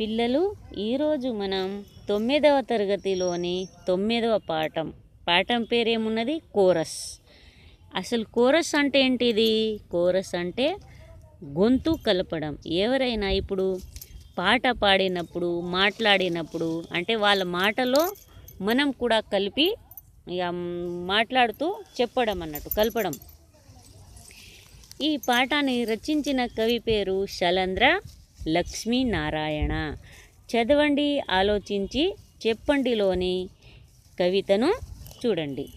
పిల్లలు ఈరోజు మనం తొమ్మిదవ తరగతిలోని తొమ్మిదవ పాఠం. పాఠం పేరేమున్నది? కోరస్. అసలు కోరస్ అంటే ఏంటిది? కోరస్ అంటే గొంతు కలపడం. ఎవరైనా ఇప్పుడు పాట పాడినప్పుడు మాట్లాడినప్పుడు అంటే వాళ్ళ మాటలో మనం కూడా కలిపి మాట్లాడుతూ చెప్పడం అన్నట్టు కలపడం. ఈ పాఠాన్ని రచించిన కవి పేరు శలంద్ర లక్ష్మీనారాయణ. చదవండి ఆలోచించి చెప్పండిలోని కవితను చూడండి.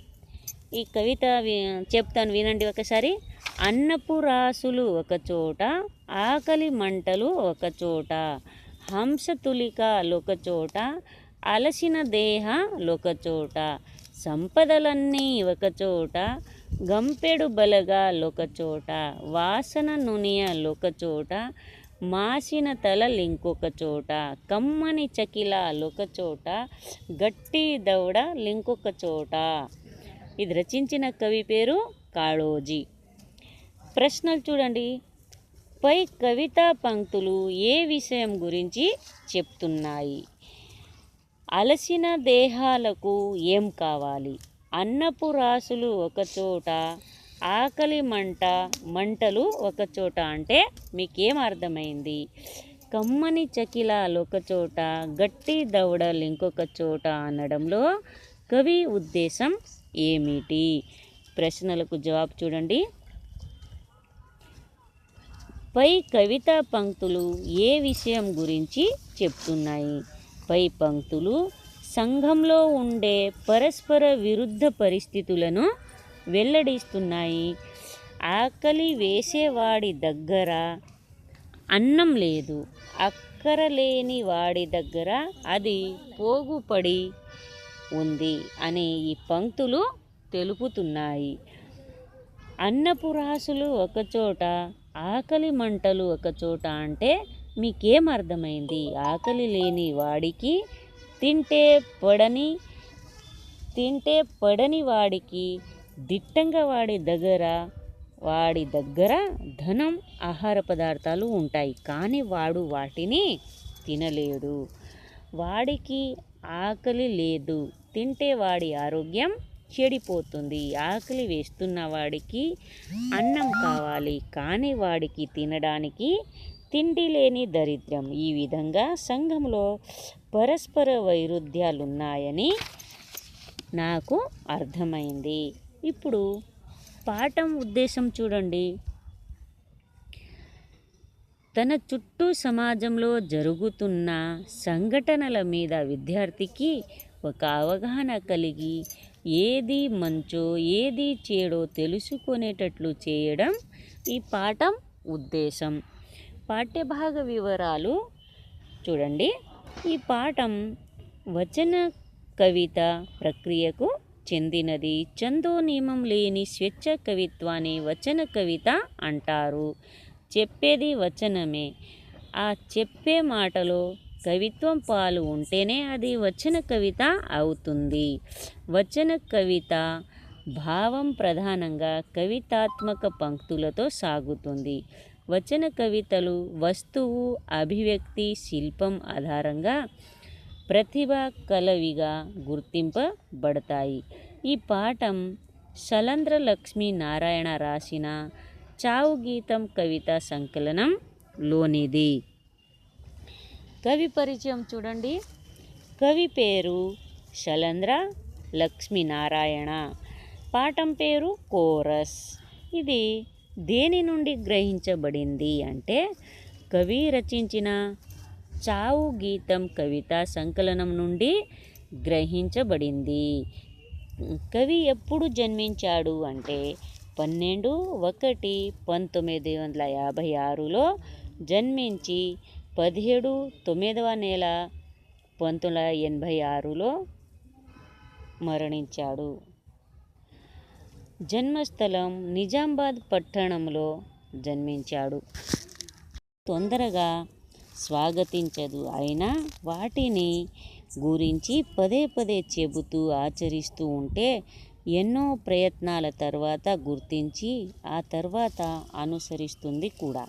ఈ కవిత వి- చెప్తాను వినండి ఒకసారి. అన్నపు రాసులు ఒకచోట ఆకలి మంటలు ఒకచోట హంసతులిక లొకచోట అలసిన దేహ లొకచోట సంపదలన్నీ ఒకచోట గంపెడు బలగా లొకచోట వాసన నునియ లోకచోట మాసిన తలలింకొక చోట కమ్మని చకిల చోట గట్టి దవడ లింకొక చోట. ఇది రచించిన కవి పేరు కాళోజీ. ప్రశ్నలు చూడండి. పై కవితా పంక్తులు ఏ విషయం గురించి చెప్తున్నాయి? అలసిన దేహాలకు ఏం కావాలి? అన్నపు రాసులు ఒకచోట ఆకలి మంట మంటలు ఒకచోట అంటే మీకేం అర్థమైంది? కమ్మని చకిలాలు ఒకచోట గట్టి దవడలు ఇంకొక చోట అనడంలో కవి ఉద్దేశం ఏమిటి? ప్రశ్నలకు జవాబు చూడండి. పై కవితా పంక్తులు ఏ విషయం గురించి చెప్తున్నాయి? పై పంక్తులు సంఘంలో ఉండే పరస్పర విరుద్ధ పరిస్థితులను వెల్లడిస్తున్నాయి. ఆకలి వేసేవాడి దగ్గర అన్నం లేదు. అక్కర లేని వాడి దగ్గర అది పోగుపడి ఉంది అనే ఈ పంక్తులు తెలుపుతున్నాయి. అన్నపురాసులు ఒకచోట ఆకలి మంటలు ఒకచోట అంటే మీకేం అర్థమైంది? ఆకలి లేని వాడికి తింటే పడని తింటే పడని వాడికి దిట్టంగా వాడి దగ్గర వాడి దగ్గర ధనం ఆహార పదార్థాలు ఉంటాయి. కానీ వాడు వాటిని తినలేడు. వాడికి ఆకలి లేదు. తింటే వాడి ఆరోగ్యం చెడిపోతుంది. ఆకలి వేస్తున్న వాడికి అన్నం కావాలి. కానీ వాడికి తినడానికి తిండి లేని దరిద్రం. ఈ విధంగా సంఘంలో పరస్పర వైరుధ్యాలున్నాయని నాకు అర్థమైంది. ఇప్పుడు పాఠం ఉద్దేశం చూడండి. తన చుట్టూ సమాజంలో జరుగుతున్న సంఘటనల మీద విద్యార్థికి ఒక అవగాహన కలిగి ఏది మంచో ఏది చెడో తెలుసుకునేటట్లు చేయడం ఈ పాఠం ఉద్దేశం. పాఠ్యభాగ వివరాలు చూడండి. ఈ పాఠం వచన కవిత ప్రక్రియకు చెందినది. చందో నియమం లేని స్వేచ్ఛ కవిత్వాన్ని వచన కవిత అంటారు. చెప్పేది వచనమే. ఆ చెప్పే మాటలో కవిత్వం పాలు ఉంటేనే అది వచన కవిత అవుతుంది. వచన కవిత భావం ప్రధానంగా కవితాత్మక పంక్తులతో సాగుతుంది. వచన కవితలు వస్తువు అభివ్యక్తి శిల్పం ఆధారంగా ప్రతిభ కలవిగా గుర్తింపబడతాయి. ఈ పాఠం శలంద్ర లక్ష్మీ నారాయణ రాసిన చావు గీతం కవిత సంకలనంలోనిది కవి పరిచయం చూడండి. కవి పేరు శలంద్ర లక్ష్మీనారాయణ పాఠం పేరు కోరస్. ఇది దేని నుండి గ్రహించబడింది అంటే కవి రచించిన చావు గీతం కవిత సంకలనం నుండి గ్రహించబడింది. కవి ఎప్పుడు జన్మించాడు అంటే పన్నెండు ఒకటి పంతొమ్మిది వందల యాభై ఆరులో జన్మించి పదిహేడు తొమ్మిదవ నెల పంతొమ్మిది వందల ఎనభై ఆరులో మరణించాడు. జన్మస్థలం నిజామాబాద్ పట్టణంలో జన్మించాడు. తొందరగా స్వాగతించదు అయినా వాటిని గురించి పదే పదే చెబుతూ ఆచరిస్తూ ఉంటే ఎన్నో ప్రయత్నాల తర్వాత గుర్తించి ఆ తర్వాత అనుసరిస్తుంది కూడా.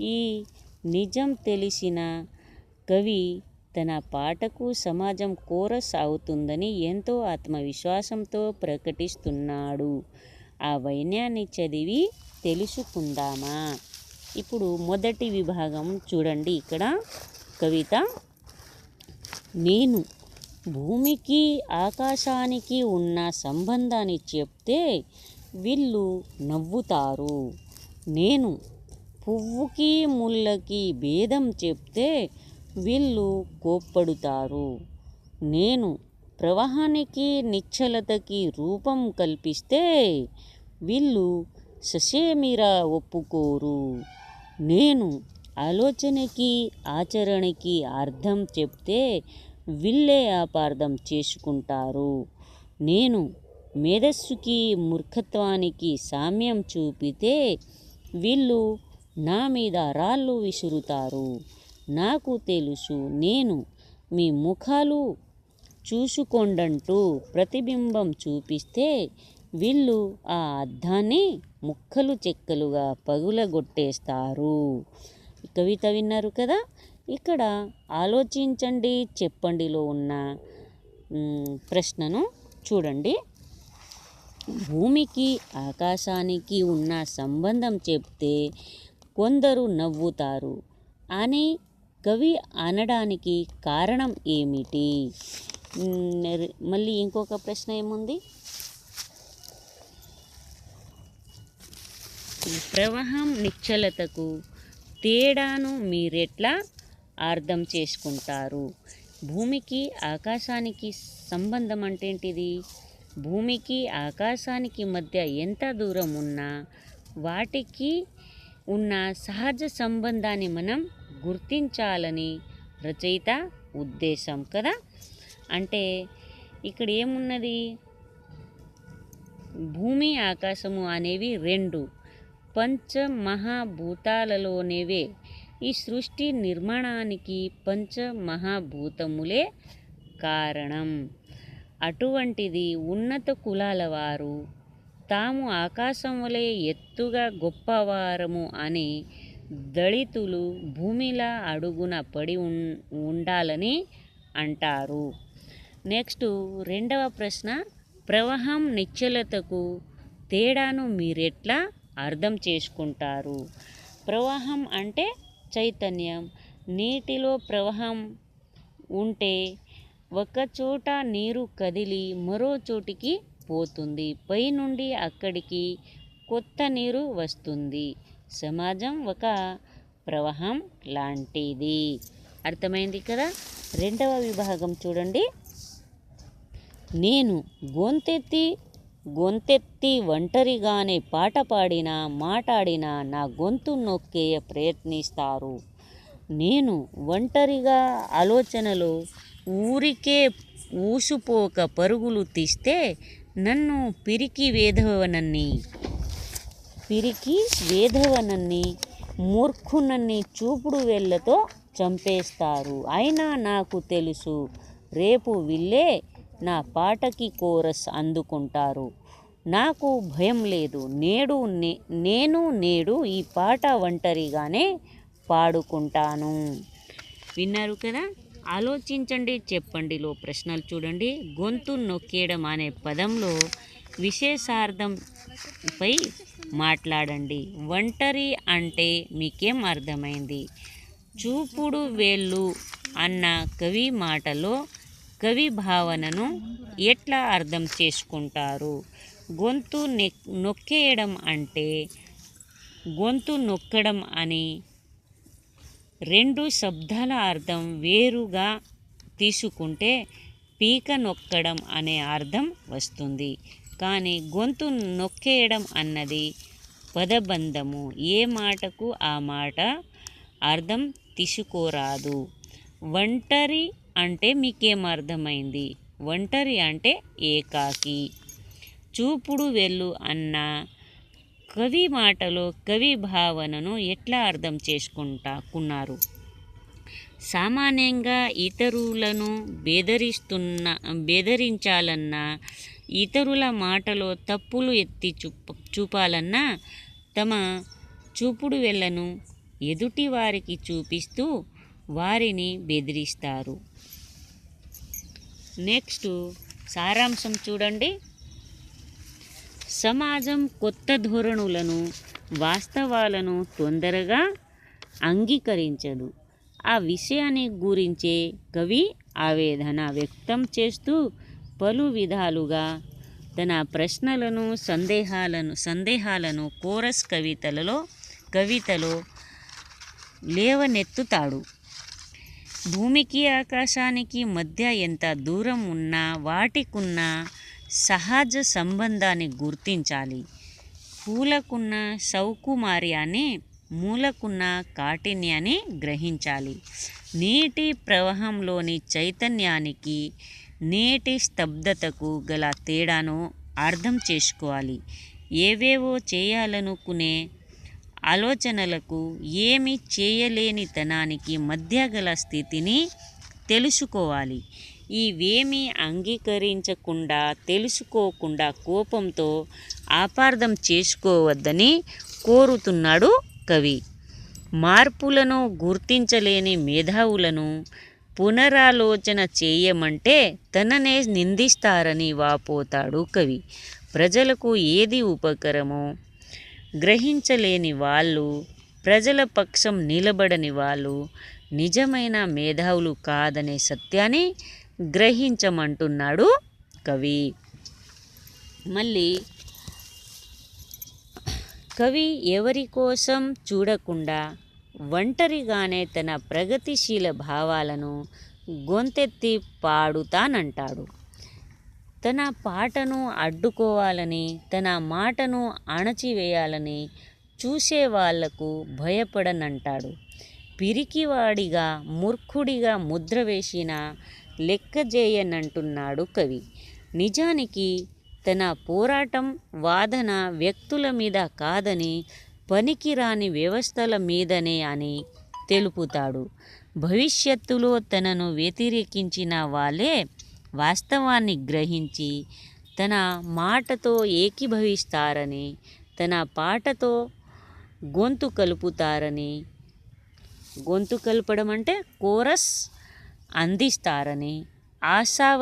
ఈ నిజం తెలిసిన కవి తన పాటకు సమాజం కోరస్ అవుతుందని ఎంతో ఆత్మవిశ్వాసంతో ప్రకటిస్తున్నాడు. ఆ వైన్యాన్ని చదివి తెలుసుకుందామా? ఇప్పుడు మొదటి విభాగం చూడండి ఇక్కడ. కవిత నేను భూమికి ఆకాశానికి ఉన్న సంబంధాన్ని చెప్తే వీళ్ళు నవ్వుతారు. నేను పువ్వుకి ముళ్ళకి భేదం చెప్తే వీళ్ళు కోప్పడుతారు. నేను ప్రవాహానికి నిశ్చలతకి రూపం కల్పిస్తే వీళ్ళు ససేమిరా ఒప్పుకోరు. నేను ఆలోచనకి ఆచరణకి అర్థం చెప్తే వీళ్ళే అపార్థం చేసుకుంటారు. నేను మేధస్సుకి మూర్ఖత్వానికి సామ్యం చూపితే వీళ్ళు నా మీద రాళ్ళు విసురుతారు. నాకు తెలుసు నేను మీ ముఖాలు చూసుకోండంటూ ప్రతిబింబం చూపిస్తే వీళ్ళు ఆ అద్దాన్ని ముక్కలు చెక్కలుగా పగులగొట్టేస్తారు. కవిత విన్నారు కదా? ఇక్కడ ఆలోచించండి చెప్పండిలో ఉన్న ప్రశ్నను చూడండి. భూమికి ఆకాశానికి ఉన్న సంబంధం చెప్తే కొందరు నవ్వుతారు. అని కవి అనడానికి కారణం ఏమిటి? మళ్ళీ ఇంకొక ప్రశ్న ఏముంది? ప్రవాహం నిశ్చలతకు తేడాను మీరెట్లా అర్థం చేసుకుంటారు? భూమికి ఆకాశానికి సంబంధం అంటే ఏంటిది భూమికి ఆకాశానికి మధ్య ఎంత దూరం ఉన్నా వాటికి ఉన్న సహజ సంబంధాన్ని మనం గుర్తించాలని రచయిత ఉద్దేశం కదా? అంటే ఇక్కడ ఏమున్నది? భూమి ఆకాశము అనేవి రెండు. పంచమహాభూతాలలోనేవే? ఈ సృష్టి నిర్మాణానికి పంచమహాభూతములే కారణం. అటువంటిది ఉన్నత కులాల వారు తాము ఆకాశం వలె ఎత్తుగా గొప్పవారము అని దళితులు భూమిలా అడుగున పడి ఉండాలని అంటారు. నెక్స్ట్ రెండవ ప్రశ్న ప్రవాహం నిశ్చలతకు తేడాను మీరెట్లా అర్థం చేసుకుంటారు? ప్రవాహం అంటే చైతన్యం. నీటిలో ప్రవాహం ఉంటే ఒక చోట నీరు కదిలి మరో చోటికి పోతుంది. పైనుండి అక్కడికి కొత్త నీరు వస్తుంది. సమాజం ఒక ప్రవాహం లాంటిది. అర్థమైంది కదా? రెండవ విభాగం చూడండి. నేను గొంతెత్తి గొంతెత్తి ఒంటరిగానే పాట పాడినా మాట్లాడినా నా గొంతు నొక్కే ప్రయత్నిస్తారు. నేను ఒంటరిగా ఆలోచనలో ఊరికే ఊసుపోక పరుగులు తీస్తే నన్ను పిరికి వేధవనన్ని పిరికి వేధవనన్ని మూర్ఖునన్ని చూపుడు వేళ్ళతో చంపేస్తారు. అయినా నాకు తెలుసు రేపు వీళ్ళే నా పాటకి కోరస్ అందుకుంటారు. నాకు భయం లేదు. నేడు నే- నేను నేడు ఈ పాట ఒంటరిగానే పాడుకుంటాను. విన్నారు కదా? ఆలోచించండి చెప్పండిలో ప్రశ్నలు చూడండి. గొంతు నొక్కేయడం అనే పదంలో విశేషార్థంపై మాట్లాడండి. ఒంటరి అంటే మీకేం అర్థమైంది? చూపుడు వేళ్ళు అన్న కవి మాటలో కవి భావనను ఎట్లా అర్థం చేసుకుంటారు? గొంతు నొక్కేయడం అంటే గొంతు నొక్కడం అని రెండు శబ్దాల అర్థం వేరుగా తీసుకుంటే పీక నొక్కడం అనే అర్థం వస్తుంది. కానీ గొంతు నొక్కేయడం అన్నది పదబంధము. ఏ మాటకు ఆ మాట అర్థం తీసుకోరాదు. ఒంటరి అంటే మీకేం అర్థమైంది? ఒంటరి అంటే ఏకాకి. చూపుడు వెళ్ళు అన్న కవి మాటలో కవి భావనను ఎట్లా అర్థం చేసుకుంటాకున్నారు సామాన్యంగా ఇతరులను బెదిరిస్తున్న బెదిరించాలన్నా ఇతరుల మాటలో తప్పులు ఎత్తి చూప చూపాలన్నా తమ చూపుడు వెళ్ళను ఎదుటి వారికి చూపిస్తూ వారిని బెదిరిస్తారు. నెక్స్ట్ సారాంశం చూడండి. సమాజం కొత్త ధోరణులను వాస్తవాలను తొందరగా అంగీకరించదు. ఆ విషయాన్ని గురించే కవి ఆవేదన వ్యక్తం చేస్తూ పలు విధాలుగా తన ప్రశ్నలను సందేహాలను సందేహాలను కోరస్ కవితలలో కవితలో లేవనెత్తుతాడు. భూమికి ఆకాశానికి మధ్య ఎంత దూరం ఉన్నా వాటికున్న సహజ సంబంధాన్ని గుర్తించాలి. పూలకున్న సౌకుమార్యాన్ని మూలకున్న కాఠిన్యాన్ని గ్రహించాలి. నీటి ప్రవాహంలోని చైతన్యానికి నేటి స్తబ్దతకు గల తేడాను అర్థం చేసుకోవాలి. ఏవేవో చేయాలనుకునే ఆలోచనలకు ఏమి చేయలేనితనానికి మధ్య గల స్థితిని తెలుసుకోవాలి. ఇవేమీ అంగీకరించకుండా తెలుసుకోకుండా కోపంతో ఆపార్థం చేసుకోవద్దని కోరుతున్నాడు కవి. మార్పులను గుర్తించలేని మేధావులను పునరాలోచన చేయమంటే తననే నిందిస్తారని వాపోతాడు కవి. ప్రజలకు ఏది ఉపకరమో? గ్రహించలేని వాళ్ళు ప్రజల పక్షం నిలబడని వాళ్ళు నిజమైన మేధావులు కాదనే సత్యాన్ని గ్రహించమంటున్నాడు కవి. మళ్ళీ కవి ఎవరి కోసం చూడకుండా ఒంటరిగానే తన ప్రగతిశీల భావాలను గొంతెత్తి పాడుతానంటాడు. తన పాటను అడ్డుకోవాలని తన మాటను అణచివేయాలని చూసేవాళ్ళకు భయపడనంటాడు. పిరికివాడిగా మూర్ఖుడిగా ముద్ర వేసిన లెక్కజేయనంటున్నాడు కవి. నిజానికి తన పోరాటం వాదన వ్యక్తుల మీద కాదని పనికిరాని వ్యవస్థల మీదనే అని తెలుపుతాడు. భవిష్యత్తులో తనను వ్యతిరేకించిన వాళ్ళే వాస్తవాన్ని గ్రహించి తన మాటతో ఏకీభవిస్తారని తన పాటతో గొంతు కలుపుతారని గొంతు కలపడం అంటే కోరస్ అందిస్తారని ఆశావ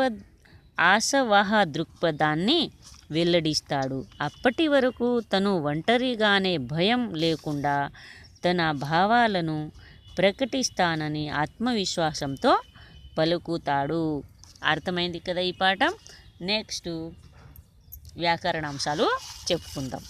ఆశవాహ దృక్పథాన్ని వెల్లడిస్తాడు. అప్పటి వరకు తను ఒంటరిగానే భయం లేకుండా తన భావాలను ప్రకటిస్తానని ఆత్మవిశ్వాసంతో పలుకుతాడు. అర్థమైంది కదా ఈ పాఠం? నెక్స్ట్ వ్యాకరణాంశాలు చెప్పుకుందాం.